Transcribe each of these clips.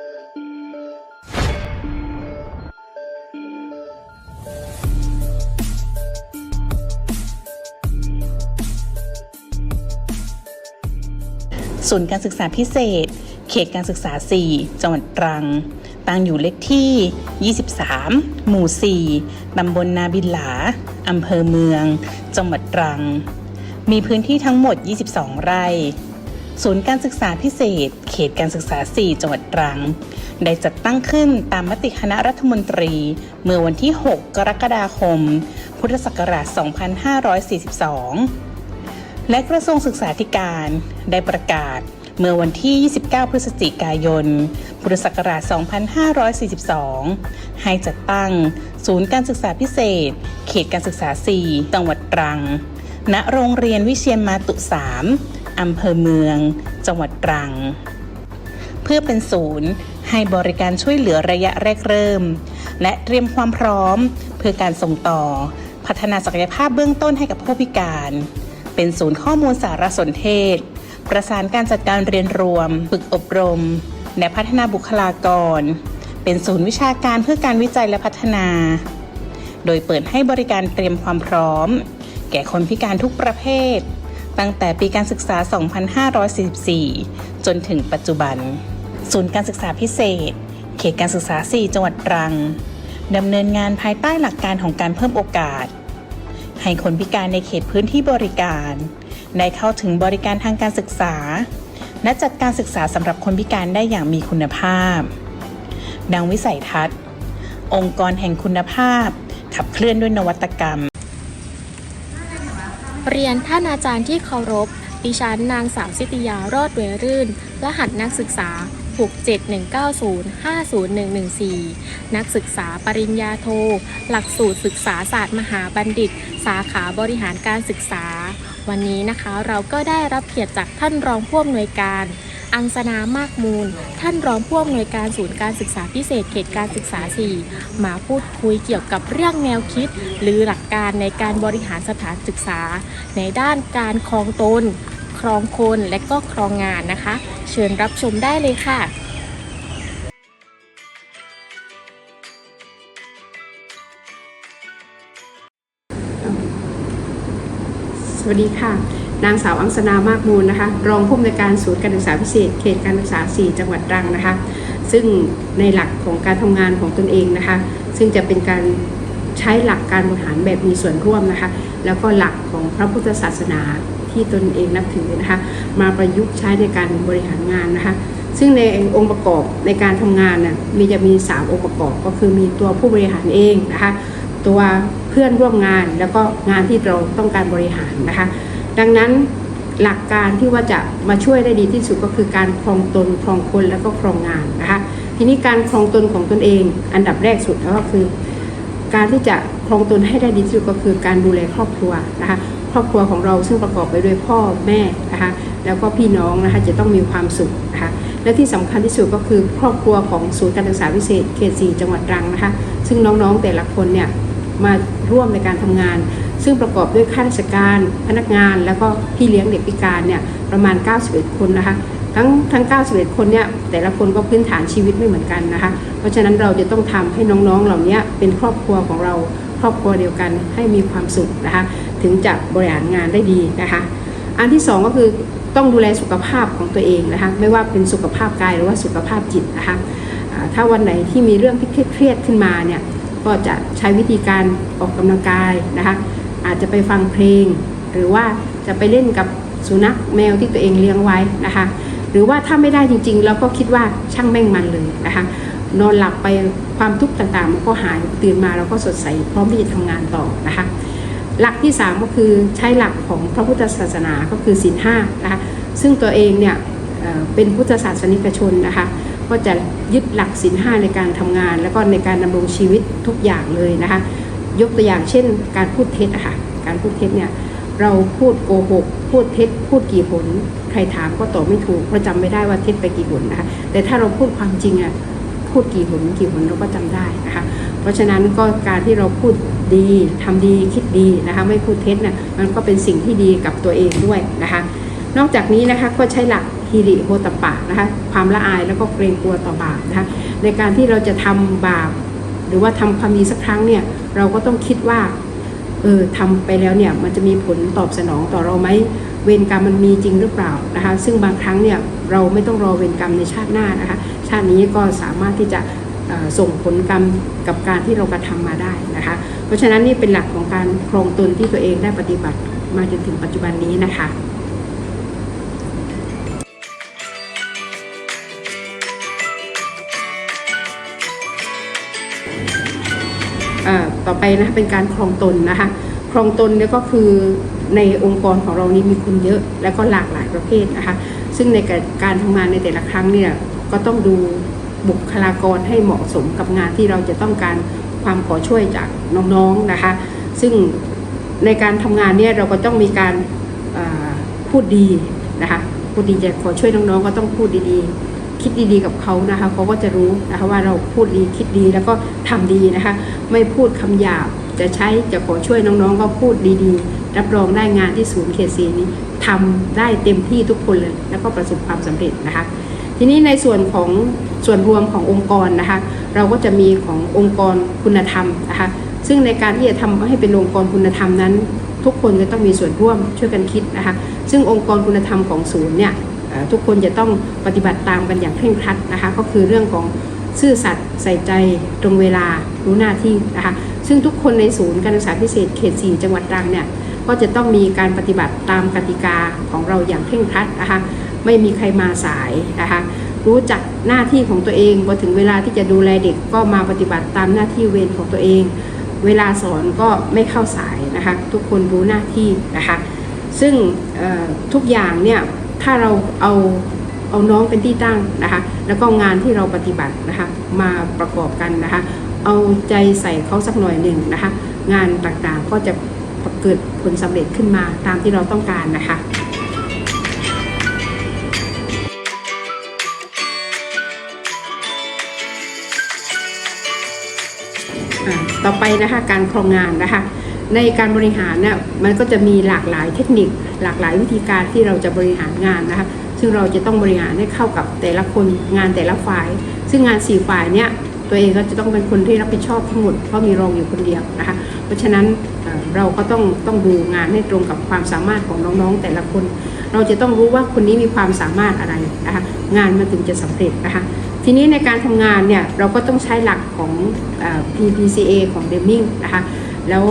ศูนย์การศึกษาพิเศษ เขตการศึกษา 4 จังหวัดตรัง ตั้งอยู่เลขที่ 23 หมู่ 4 ตำบลนาบินหลา อำเภอเมือง จังหวัดตรัง มีพื้นที่ทั้งหมด 22 ไร่ ศูนย์การศึกษาพิเศษ เขตการศึกษา 4 จังหวัดตรัง ได้จัดตั้งขึ้นตามมติคณะรัฐมนตรี เมื่อวันที่ 6 กรกฎาคม พุทธศักราช 2542 และกระทรวงศึกษาธิการได้ประกาศเมื่อวันที่ 29 พฤศจิกายน พุทธศักราช 2542 ให้จัดตั้งศูนย์การศึกษาพิเศษ เขตการศึกษา 4 จังหวัดตรัง ณ โรงเรียนวิเชียนมาตุ 3 อำเภอเมือง จังหวัดตรัง เพื่อเป็นศูนย์ให้บริการช่วยเหลือระยะแรกเริ่ม และเตรียมความพร้อม เพื่อการส่งต่อ พัฒนาศักยภาพเบื้องต้นให้กับผู้พิการ เป็นศูนย์ข้อมูลสารสนเทศ ประสานการจัดการเรียนรวม ฝึกอบรม และพัฒนาบุคลากร เป็นศูนย์วิชาการเพื่อการวิจัยและพัฒนา โดยเปิดให้บริการเตรียมความพร้อม แก่คนพิการทุกประเภท ตั้งแต่ปีการศึกษา 2544 จนถึงปัจจุบัน ศูนย์การศึกษาพิเศษ เขตการศึกษา 4 จังหวัดตรังดำเนินงานภายใต้หลักการของการเพิ่มโอกาส ให้คนพิการในเขตพื้นที่บริการ ได้เข้าถึงบริการทางการศึกษา และจัดการศึกษาสำหรับคนพิการได้อย่างมีคุณภาพ ดังวิสัยทัศน์ องค์กรแห่งคุณภาพ ขับเคลื่อนด้วยนวัตกรรม เรียนท่านอาจารย์ที่เคารพ ดิฉันนางสาวสิติยารอดเวรื่น รหัสนักศึกษา 67190501114 นักศึกษาปริญญาโท หลักสูตรศึกษาศาสตร์มหาบัณฑิต สาขาบริหารการศึกษา วันนี้นะคะเราก็ได้รับเกียรติจากท่านรองผู้อำนวยการ อังสนามากมูล ท่านรองผู้อำนวยการศูนย์การศึกษาพิเศษเขตการศึกษา 4 มาพูดคุยเกี่ยวกับเรื่องแนวคิด หรือหลักการในการบริหารสถานศึกษา ในด้านการครองตน ครองคนและก็ครองงานนะคะ เชิญรับชมได้เลยค่ะสวัสดีค่ะ นางสาวอังสนามากมูลนะคะ รองผู้อำนวยการศูนย์การศึกษาพิเศษ เขตการศึกษา 4 จังหวัดตรังนะคะ ซึ่งในหลักของการทำงานของตนเองนะคะ ซึ่งจะเป็นการใช้หลักการบริหารแบบมีส่วนร่วมนะคะ แล้วก็หลักของพระพุทธศาสนาที่ตนเองนับถือนะคะ มาประยุกต์ใช้ในการบริหารงานนะคะ ซึ่งในองค์ประกอบในการทำงานน่ะมีจะมี 3 องค์ประกอบก็คือมีตัวผู้บริหารเองนะคะ ตัวเพื่อนร่วมงานแล้วก็งานที่เราต้องการบริหารนะคะ ดังนั้นหลักการที่ว่าจะมาช่วยได้ดีที่สุดก็คือการครองตนครองคนแล้วก็ครองงานนะคะทีนี้การครองตนของตนเอง อันดับแรกสุดก็คือ การที่จะครองตนให้ได้ดีที่สุดก็คือการดูแลครอบครัวนะคะครอบครัวของเราซึ่งประกอบไปด้วยพ่อแม่นะคะแล้วก็พี่น้องนะคะจะต้องมีความสุขนะคะและที่สำคัญที่สุดก็คือครอบครัวของศูนย์การศึกษาพิเศษเขต 4 จังหวัดตรังนะคะซึ่งน้องๆแต่ละคนเนี่ยมาร่วมในการทำงาน ซึ่งประกอบด้วยข้าราชการพนักงาน แล้วก็พี่เลี้ยงเด็กพิการเนี่ยประมาณ 91 คนนะคะทั้งทั้ง 91 คนเนี่ยแต่ละคนก็พื้นฐานชีวิตไม่เหมือนกันนะคะเพราะฉะนั้นเราจะต้องทำให้น้องๆเหล่านี้เป็นครอบครัวของเราครอบครัวเดียวกันให้มีความสุขนะคะถึงจะบริหารงานได้ดีนะคะอันที่สองก็คือต้องดูแลสุขภาพของตัวเองนะคะไม่ว่าเป็นสุขภาพกายหรือว่าสุขภาพจิตนะคะถ้าวันไหนที่มีเรื่องที่เครียดขึ้นมาเนี่ยก็จะใช้วิธีการออกกำลังกายนะคะ อาจจะไปฟังเพลง หรือว่าจะไปเล่นกับสุนัขแมวที่ตัวเองเลี้ยงไว้นะคะ หรือว่าถ้าไม่ได้จริงๆ เราก็คิดว่าช่างแม่งมันเลยนะคะ นอนหลับไปความทุกข์ต่างๆ มันก็หายตื่นมาเราก็สดใสพร้อมที่จะทำงานต่อนะคะ หลักที่ 3 ก็คือใช้หลักของพระพุทธศาสนาก็คือศีลห้านะคะซึ่งตัวเองเนี่ยเป็นพุทธศาสนิกชนนะคะก็จะยึดหลักศีลห้าในการทำงาน แล้วก็ในการดำรงชีวิตทุกอย่างเลยนะคะ ยกตัวอย่างเช่น การพูดเท็จอะค่ะ การพูดเท็จเนี่ยเราพูดโกหกพูดเท็จ พูดกี่หนใครถามก็ตอบไม่ถูกเพราะจำไม่ได้ว่าเท็จไปกี่หนนะคะแต่ถ้าเราพูดความจริงอะพูดกี่หนกี่หนเราก็จำได้นะคะเพราะฉะนั้นก็การที่เราพูดดีทำดีคิดดีนะคะไม่พูดเท็จเนี่ยมันก็เป็นสิ่งที่ดีกับตัวเองด้วยนะคะนอกจากนี้นะคะก็ใช้หลักฮิริโอตปปะนะคะความละอายแล้วก็เกรงกลัวต่อบาปนะคะในการที่เราจะทำบาป หรือว่าทำความดีสักครั้งเนี่ยเราก็ต้องคิดว่าเออทำไปแล้วเนี่ยมันจะมีผลตอบสนองต่อเราไหมเวรกรรมมันมีจริงหรือเปล่านะคะซึ่งบางครั้งเนี่ยเราไม่ต้องรอเวรกรรมในชาติหน้านะคะชาตินี้ก็สามารถที่จะส่งผลกรรมกับการที่เรากระทำมาได้นะคะ เพราะฉะนั้นนี่เป็นหลักของการครองตนที่ตัวเองได้ปฏิบัติมาจนถึงปัจจุบันนี้นะคะ ต่อไปนะเป็นการครองตนนะคะครองตนเนี่ยก็คือในองค์กรของเรานี้มีคนเยอะและก็หลากหลายประเภทนะคะซึ่งในการการทำงานในแต่ละครั้งเนี่ยก็ต้องดูบุคลากรให้เหมาะสมกับงานที่เราจะต้องการความขอช่วยจากน้องๆนะคะ ซึ่งในการทำงานเนี่ยเราก็ต้องมีการพูดดีนะคะพูดดีจะขอช่วยน้องๆก็ต้องพูดดีๆ คิดดีๆกับเขานะคะเขาก็จะรู้นะคะว่าเราพูดดีคิดดีแล้วก็ทำดีนะคะ ไม่พูดคำหยาบจะใช้จะขอช่วยน้องๆ ก็พูดดีๆ รับรองได้งานที่ศูนย์เขตสีนี้ทำได้เต็มที่ทุกคนเลย แล้วก็ประสบความสำเร็จนะคะ ทีนี้ในส่วนของส่วนรวมขององค์กรนะคะ เราก็จะมีขององค์กรคุณธรรมนะคะ ซึ่งในการที่จะทำให้เป็นองค์กรคุณธรรมนั้น ทุกคนจะต้องมีส่วนร่วมช่วยกันคิดนะคะ ซึ่งองค์กรคุณธรรมของศูนย์เนี่ย ทุกคนจะต้องปฏิบัติตามกันอย่างเคร่งครัดนะคะ ก็คือเรื่องของซื่อสัตย์ใส่ใจตรงเวลารู้หน้าที่นะคะซึ่งทุกคนในศูนย์การศึกษาพิเศษเขต 4 จังหวัดตรังเนี่ยก็จะต้องมีการปฏิบัติตามกติกาของเราอย่างเคร่งครัดนะคะไม่มีใครมาสายนะคะรู้จักหน้าที่ของตัวเองพอถึงเวลาที่จะดูแลเด็กก็มาปฏิบัติตามหน้าที่เวรของตัวเอง เวลาสอนก็ไม่เข้าสายนะคะทุกคนรู้หน้าที่นะคะซึ่งทุกอย่างเนี่ย ถ้าเราเอาเอาน้องเป็นที่ตั้งนะคะ แล้วก็งานที่เราปฏิบัตินะคะ มาประกอบกันนะคะ เอาใจใส่เขาสักหน่อยหนึ่งนะคะ งานต่างๆก็จะเกิดผลสำเร็จขึ้นมาตามที่เราต้องการนะคะต่อไปนะคะการครองงานนะคะ ในการบริหารเนี่ยมันก็จะมีหลากหลายเทคนิค หลากหลายวิธีการที่เราจะบริหารงานนะคะซึ่งเราจะต้องบริหารให้เข้ากับแต่ละคนงานแต่ละฝ่าย ซึ่งงานสี่ฝ่ายเนี่ยตัวเองก็จะต้องเป็นคนที่รับผิดชอบทั้งหมดเพราะมีรองอยู่คนเดียวนะคะเพราะฉะนั้นเราก็ต้องต้องดูงานให้ตรงกับความสามารถของน้องๆ แต่ละคน เราจะต้องรู้ว่าคนนี้มีความสามารถอะไรนะคะงานมันถึงจะสำเร็จนะคะทีนี้ในการทำงานเนี่ยเราก็ต้องใช้หลักของอ PPCA ของ Deming นะคะ แล้ว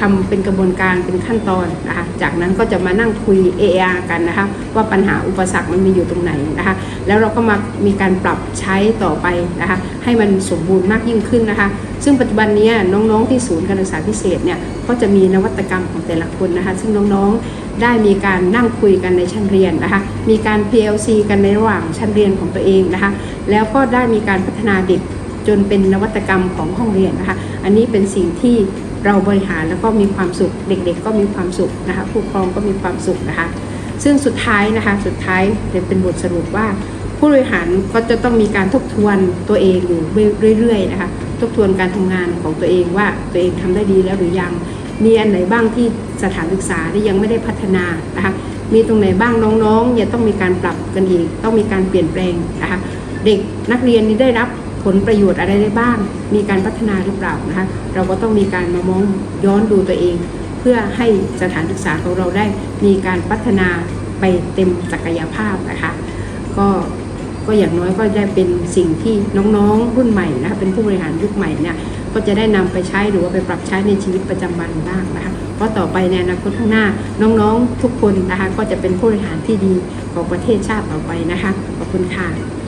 ทำเป็นกระบวนการเป็นขั้นตอนนะคะจากนั้นก็จะมานั่งคุย AR กันนะคะว่าปัญหาอุปสรรคมันมีอยู่ตรงไหนนะคะแล้วเราก็มามีการปรับใช้ต่อไปนะคะให้มันสมบูรณ์มากยิ่งขึ้นนะคะ ซึ่งปัจจุบันนี้น้องๆที่ศูนย์การศึกษาพิเศษเนี่ยก็จะมีนวัตกรรมของแต่ละคนนะคะ ซึ่งน้องๆได้มีการนั่งคุยกันในชั้นเรียนนะคะมีการ PLC กันในระหว่างชั้นเรียนของตัวเองนะคะแล้วก็ได้มีการพัฒนาเด็กจนเป็นนวัตกรรมของห้องเรียนนะคะ อันนี้เป็นสิ่งที่ เราบริหารแล้วก็มีความสุข เด็กๆก็มีความสุขนะคะผู้ปกครองก็มีความสุขนะคะ ซึ่งสุดท้ายนะคะสุดท้ายจะเป็นบทสรุปว่า ผู้บริหารก็จะต้องมีการทบทวนตัวเองอยู่เรื่อยๆนะคะทบทวนการทำงานของตัวเองว่าตัวเองทำได้ดีแล้วหรือยังมีอันไหนบ้างที่สถานศึกษาที่ยังไม่ได้พัฒนานะคะมีตรงไหนบ้างน้องๆยังต้องมีการปรับกันอีก ต้องมีการเปลี่ยนแปลงนะคะเด็กนักเรียนนี่ได้รับ ผลประโยชน์อะไรได้บ้าง มีการพัฒนาหรือเปล่านะคะ เราก็ต้องมีการมามองย้อนดูตัวเอง เพื่อให้สถานศึกษาของเราได้มีการพัฒนาไปเต็มศักยภาพนะคะ ก็ก็อย่างน้อยก็ได้เป็นสิ่งที่น้องๆรุ่นใหม่นะคะเป็นผู้บริหารยุคใหม่เนี่ยก็จะได้นำไปใช้หรือว่าไปปรับใช้ในชีวิตประจำวันบ้างนะคะเพราะต่อไปในอนาคตข้างหน้าน้องๆทุกคนนะคะก็จะเป็นผู้บริหารที่ดีของประเทศชาติต่อไปนะคะขอบคุณค่ะ